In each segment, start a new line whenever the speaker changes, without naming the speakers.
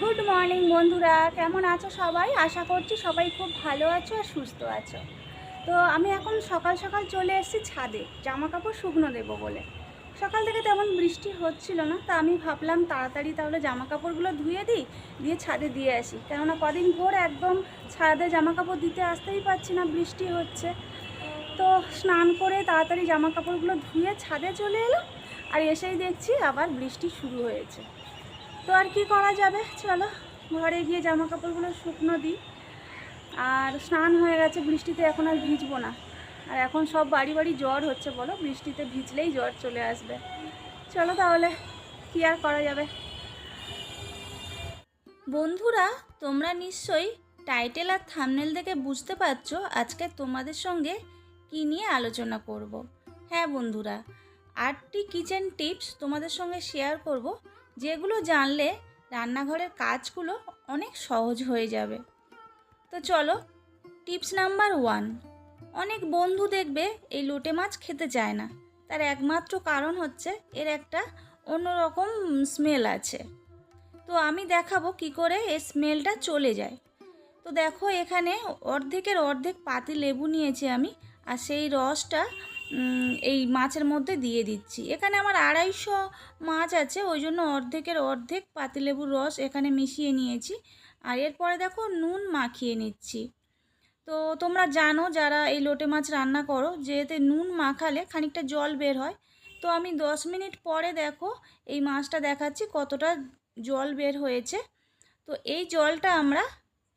Good morning বন্ধুরা। কেমন আছো সবাই? আশা করছি সবাই খুব ভালো আছো আর সুস্থ আছো। তো আমি এখন সকাল সকাল চলে এসেছি ছাদে জামা কাপড় শুকনো দেবো বলে। সকাল থেকে তেমন বৃষ্টি হচ্ছিল না, তা আমি ভাবলাম তাড়াতাড়ি তাহলে জামা কাপড়গুলো ধুয়ে দিই, দিয়ে ছাদে দিয়ে আসি। কেননা কদিন ভোর একদম ছাদে জামা কাপড় দিতে আসতেই পারছি না, বৃষ্টি হচ্ছে। তো স্নান করে তাড়াতাড়ি জামা কাপড়গুলো ধুয়ে ছাদে চলে এলাম, আর এসেই দেখছি আবার বৃষ্টি শুরু হয়েছে। তো আর কি করা যাবে? চলো, ঘরে গিয়ে জামা কাপড়গুলো শুকনো দিই। আর স্নান হয়ে গেছে, বৃষ্টিতে এখন আর ভিজবো না। আর এখন সব বাড়ি বাড়ি জ্বর হচ্ছে বলো, বৃষ্টিতে ভিজলেই জ্বর চলে আসবে। চলো তাহলে, কি আর করা যাবে? বন্ধুরা, তোমরা নিশ্চয়ই টাইটেল আর থামনেল দেখে বুঝতে পারছ আজকে তোমাদের সঙ্গে কি নিয়ে আলোচনা করব। হ্যাঁ বন্ধুরা, আটটি কিচেন টিপস তোমাদের সঙ্গে শেয়ার করব। যেগুলো জানলে রান্নাঘরের কাজগুলো অনেক সহজ হয়ে যাবে। তো চলো, টিপস নাম্বার ওয়ান, অনেক বন্ধু দেখবে এই লোটে মাছ খেতে চায় না। তার একমাত্র কারণ হচ্ছে এর একটা অন্যরকম স্মেল আছে। তো আমি দেখাবো কি করে এই স্মেলটা চলে যায়। তো দেখো এখানে অর্ধেকের অর্ধেক পাতি লেবু নিয়েছি আমি, আর সেই রসটা এই মাছের মধ্যে দিয়ে দিচ্ছি। এখানে আমার আড়াইশো মাছ আছে, ওই জন্য অর্ধেকের অর্ধেক পাতিলেবুর রস এখানে মিশিয়ে নিয়েছি। আর এরপরে দেখো নুন মাখিয়ে নিচ্ছি। তো তোমরা জানো যারা এই লোটে মাছ রান্না করো যে এতে নুন মাখালে খানিকটা জল বের হয়, তো আমি দশ মিনিট পরে দেখো এই মাছটা দেখাচ্ছি কতটা জল বের হয়েছে। তো এই জলটা আমরা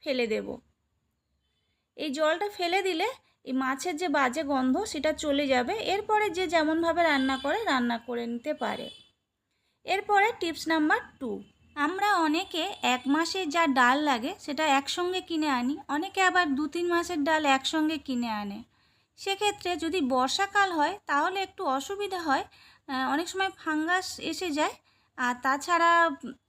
ফেলে দেব। এই জলটা ফেলে দিলে এই মাছের যে বাজে গন্ধ, সেটা চলে যাবে। এরপরে যে যেমনভাবে রান্না করে রান্না করে নিতে পারে। এরপরে টিপস নাম্বার টু। আমরা অনেকে এক মাসে যা ডাল লাগে, সেটা একসঙ্গে কিনে আনি। অনেকে আবার দু তিন মাসের ডাল একসঙ্গে কিনে আনে। সেক্ষেত্রে যদি বর্ষাকাল হয়, তাহলে একটু অসুবিধা হয়। অনেক সময় ফাঙ্গাস এসে যায়, আর তাছাড়া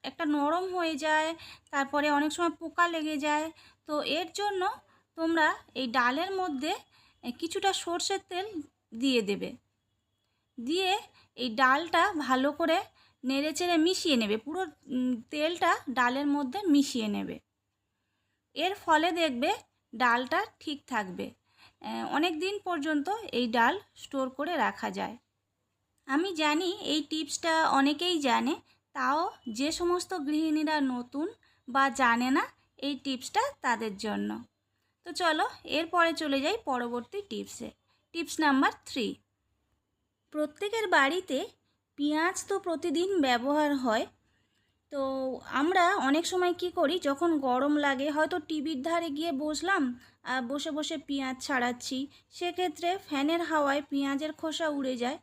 একটা নরম হয়ে যায়, তারপরে অনেক সময় পোকা লেগে যায়। তো এর জন্য তোমরা এই ডালের মধ্যে কিছুটা সর্ষের তেল দিয়ে দেবে। দিয়ে এই ডালটা ভালো করে নেড়ে চেড়ে মিশিয়ে নেবে। পুরো তেলটা ডালের মধ্যে মিশিয়ে নেবে। এর ফলে দেখবে ডালটা ঠিক থাকবে। অনেক দিন পর্যন্ত এই ডাল স্টোর করে রাখা যায়। আমি জানি এই টিপসটা অনেকেই জানে, তাও যে সমস্ত গৃহিণীরা নতুন বা জানে না এই টিপসটা তাদের জন্য। তো চলো এরপরে চলে যাই পরবর্তী টিপসে। Tips number three. প্রত্যেকের বাড়িতে পেঁয়াজ তো প্রতিদিন ব্যবহার হয়। তো আমরা অনেক সময় কি করি, যখন গরম লাগে, হয়তো টিভির ধারে গিয়ে বসলাম আর বসে বসে পেঁয়াজ ছাড়াচ্ছি, সেক্ষেত্রে ফ্যানের হাওয়ায় পেঁয়াজের খোসা উড়ে যায়।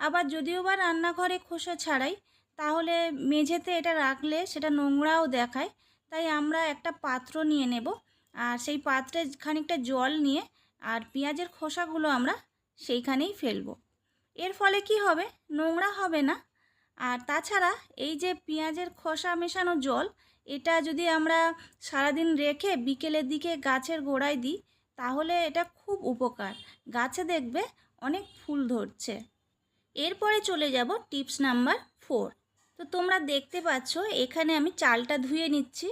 আবার যদিও বা রান্নাঘরে খোসা ছাড়াই, তাহলে মেঝেতে এটা রাখলে সেটা নোংরাও দেখায়, তাই আমরা একটা পাত্র নিয়ে নেব আর সেই পাত্রে খানিকটা জল নিয়ে আর পেঁয়াজের খোসাগুলো আমরা সেইখানেই ফেলব। এর ফলে কি হবে? নোংরা হবে না। আর তাছাড়া এই যে পেঁয়াজের খোসা মেশানো জল, এটা যদি আমরা সারাদিন রেখে বিকেলের দিকে গাছের গোড়ায় দিই, তাহলে এটা খুব উপকার। গাছে দেখবে অনেক ফুল ধরছে। এরপরে চলে যাব টিপস নাম্বার ফোর। তো তোমরা দেখতে পাচ্ছ, এখানে আমি চালটা ধুয়ে নিচ্ছি।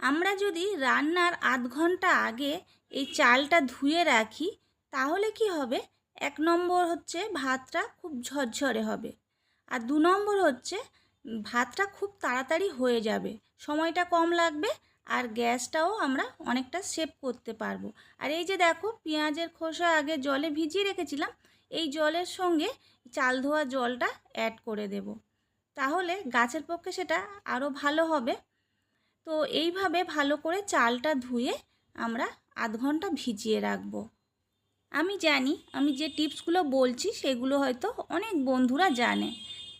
আমরা যদি রান্নার আধ ঘণ্টা আগে এই চালটা ধুয়ে রাখি, তাহলে কি হবে? এক নম্বর হচ্ছে ভাতটা খুব ঝরঝরে হবে। আর দু নম্বর হচ্ছে ভাতটা খুব তাড়াতাড়ি হয়ে যাবে। সময়টা কম লাগবে আর গ্যাসটাও আমরা অনেকটা সেভ করতে পারব। আর এই যে দেখো, পেঁয়াজের খোসা আগে জলে ভিজিয়ে রেখেছিলাম, এই জলের সঙ্গে চাল ধোয়া জলটা অ্যাড করে দেব। তাহলে গাছের পক্ষে সেটা আরও ভালো হবে। তো এইভাবে ভালো করে চালটা ধুয়ে আমরা আধ ঘণ্টা ভিজিয়ে রাখব। আমি জানি, আমি যে টিপসগুলো বলছি সেগুলো হয়তো অনেক বন্ধুরা জানে।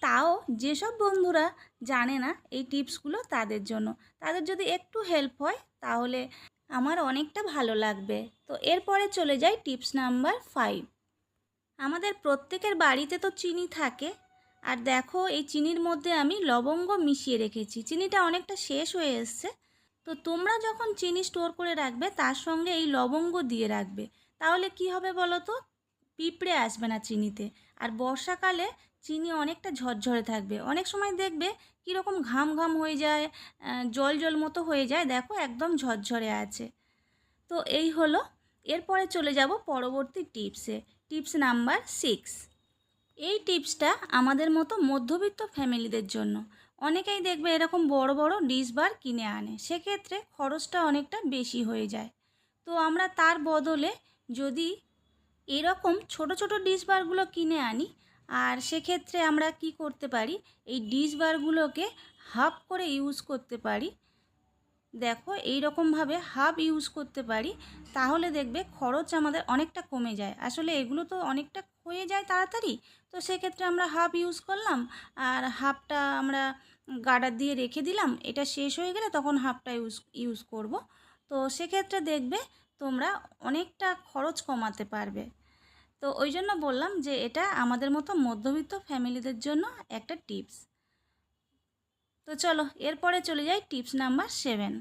তাও যেসব বন্ধুরা জানে না এই টিপসগুলো তাদের জন্য। তাদের যদি একটু হেল্প হয়, তাহলে আমার অনেকটা ভালো লাগবে। তো এরপরে চলে যাই টিপস নাম্বার ফাইভ। আমাদের প্রত্যেকের বাড়িতে তো চিনি থাকে আর দেখো, এই চিনির মধ্যে আমি লবঙ্গ মিশিয়ে রেখেছি। চিনিটা অনেকটা শেষ হয়ে এসছে। তো তোমরা যখন চিনি স্টোর করে রাখবে, তার সঙ্গে এই লবঙ্গ দিয়ে রাখবে। তাহলে কি হবে বলো তো? পিঁপড়ে আসবে না চিনিতে। আর বর্ষাকালে চিনি অনেকটা ঝরঝরে থাকবে। অনেক সময় দেখবে কীরকম ঘাম ঘাম হয়ে যায় জল জল মতো হয়ে যায়। দেখো, একদম ঝরঝরে আছে। তো এই হলো। এরপরে চলে যাব পরবর্তী টিপসে। Tips number six. এই টিপসটা আমাদের মতো মধ্যবিত্ত ফ্যামিলিদের জন্য। অনেকেই দেখবে এরকম বড় বড় ডিশ বার কিনে আনে, সেক্ষেত্রে খরচটা অনেকটা বেশি হয়ে যায়। তো আমরা তার বদলে যদি এরকম ছোট ছোট ডিশ বারগুলো কিনে আনি, আর সেক্ষেত্রে আমরা কি করতে পারি? এই ডিশ বারগুলোকে হাফ করে ইউজ করতে পারি। দেখো এই রকমভাবে হাফ ইউজ করতে পারি, তাহলে দেখবে খরচ আমাদের অনেকটা কমে যায়। আসলে এগুলো তো অনেকটা হয়ে যায় তাড়াতাড়ি, তো সেক্ষেত্রে আমরা হাফ ইউজ করলাম আর হাফটা আমরা গার্ডার দিয়ে রেখে দিলাম, এটা শেষ হয়ে গেলে তখন হাফটা ইউজ ইউজ করব। তো সেক্ষেত্রে দেখবে তোমরা অনেকটা খরচ কমাতে পারবে। তো ওই জন্য বললাম যে এটা আমাদের মতো মধ্যবিত্ত ফ্যামিলিদের জন্য একটা টিপস। তো চলো, এরপরে চলে যাই টিপস নাম্বার সেভেন।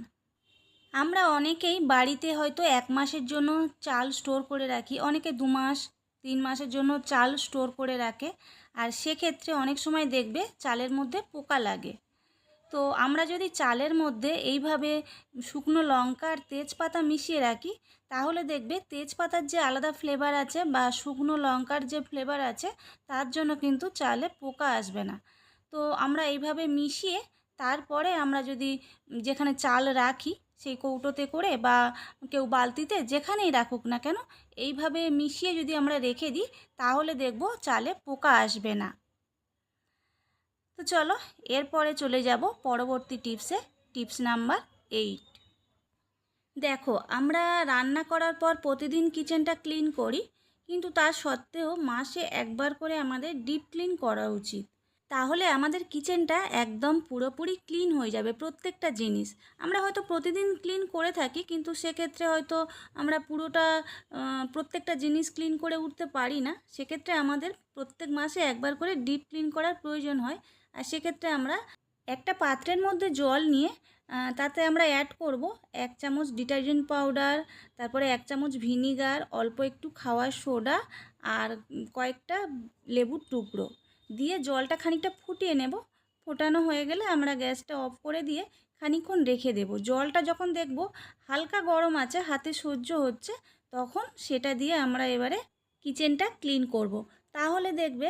আমরা অনেকেই বাড়িতে হয়তো এক মাসের জন্য চাল স্টোর করে রাখি, অনেকে দু মাস তিন মাসের জন্য চাল স্টোর করে রাখে। আর সেক্ষেত্রে অনেক সময় দেখবে চালের মধ্যে পোকা লাগে। তো আমরা যদি চালের মধ্যে এইভাবে শুকনো লঙ্কা আর তেজপাতা মিশিয়ে রাখি, তাহলে দেখবে তেজপাতার যে আলাদা ফ্লেভার আছে বা শুকনো লঙ্কার যে ফ্লেভার আছে, তার জন্য কিন্তু চালে পোকা আসবে না। তো আমরা এইভাবে মিশিয়ে তারপরে আমরা যদি যেখানে চাল রাখি সেই কৌটোতে করে বা কেউ বালতিতে যেখানেই রাখুক না কেন, এইভাবে মিশিয়ে যদি আমরা রেখে দিই, তাহলে দেখব চালে পোকা আসবে না। তো চলো, এরপরে চলে যাব পরবর্তী টিপসে, টিপস নাম্বার এইট। দেখো, আমরা রান্না করার পর প্রতিদিন কিচেনটা ক্লিন করি, কিন্তু তার সত্ত্বেও মাসে একবার করে আমাদের ডিপ ক্লিন করা উচিত। তাহলে আমাদের কিচেনটা একদম পুরোপুরি ক্লিন হয়ে যাবে প্রত্যেকটা জিনিস। আমরা হয়তো প্রতিদিন ক্লিন করে থাকি, কিন্তু সেক্ষেত্রে হয়তো আমরা পুরোটা প্রত্যেকটা জিনিস ক্লিন করে উঠতে পারি না। সেক্ষেত্রে আমাদের প্রত্যেক মাসে একবার করে ডিপ ক্লিন করার প্রয়োজন হয়। আর সেক্ষেত্রে আমরা একটা পাত্রের মধ্যে জল নিয়ে তাতে আমরা অ্যাড করব এক চামচ ডিটারজেন্ট পাউডার, তারপরে এক চামচ ভিনিগার, অল্প একটু খাওয়ার সোডা, আর কয়েকটা লেবুর টুকরো। দিয়ে জলটা খানিকটা ফুটিয়ে নেব। ফোটানো হয়ে গেলে আমরা গ্যাসটা অফ করে দিয়ে খানিকক্ষণ রেখে দেব। জলটা যখন দেখব হালকা গরম আছে, হাতে সহ্য হচ্ছে, তখন সেটা দিয়ে আমরা এবারে কিচেনটা ক্লিন করব। তাহলে দেখবে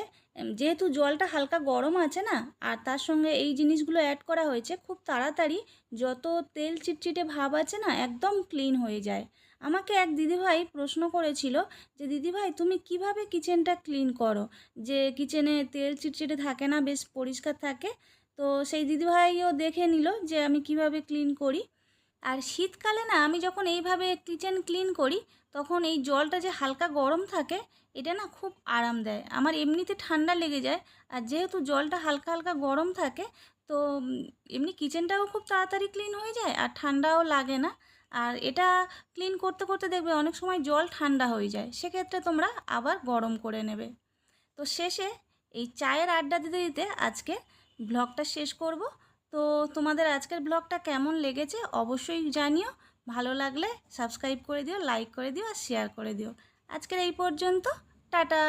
যেহেতু জলটা হালকা গরম আছে না, আর তার সঙ্গে এই জিনিসগুলো অ্যাড করা হয়েছে, খুব তাড়াতাড়ি যত তেল চিটচিটে ভাব আছে না, একদম ক্লিন হয়ে যায়। আমাকে এক দিদিভাই প্রশ্ন করেছিল যে, দিদিভাই, তুমি কীভাবে কিচেনটা ক্লিন করো? যে, কিচেনে তেল চিটচিটে থাকে না, বেশ পরিষ্কার থাকে। তো সেই দিদিভাইও দেখে নিল যে, আমি কীভাবে ক্লিন করি? আর শীতকালে না, আমি যখন এইভাবে কিচেন ক্লিন করি, তখন এই জলটা যে হালকা গরম থাকে, এটা না খুব আরাম দেয়। আমার এমনিতে ঠান্ডা লেগে যায়, আর যেহেতু জলটা হালকা হালকা গরম থাকে, তো এমনি কিচেনটাও খুব তাড়াতাড়ি ক্লিন হয়ে যায়, আর ঠান্ডাও লাগে না। আর এটা ক্লিন করতে করতে দেখবে অনেক সময় জল ঠান্ডা হয়ে যায়। সেক্ষেত্রে তোমরা আবার গরম করে নেবে। তো শেষে এই চায়ের আড্ডা দিতে দিতে আজকে ব্লগটা শেষ করব। তো তোমাদের আজকের ব্লগটা কেমন লেগেছে অবশ্যই জানিও। ভালো লাগলে সাবস্ক্রাইব করে দিও লাইক করে দিও আর শেয়ার করে দিও। আজকের এই পর্যন্ত, টাটা!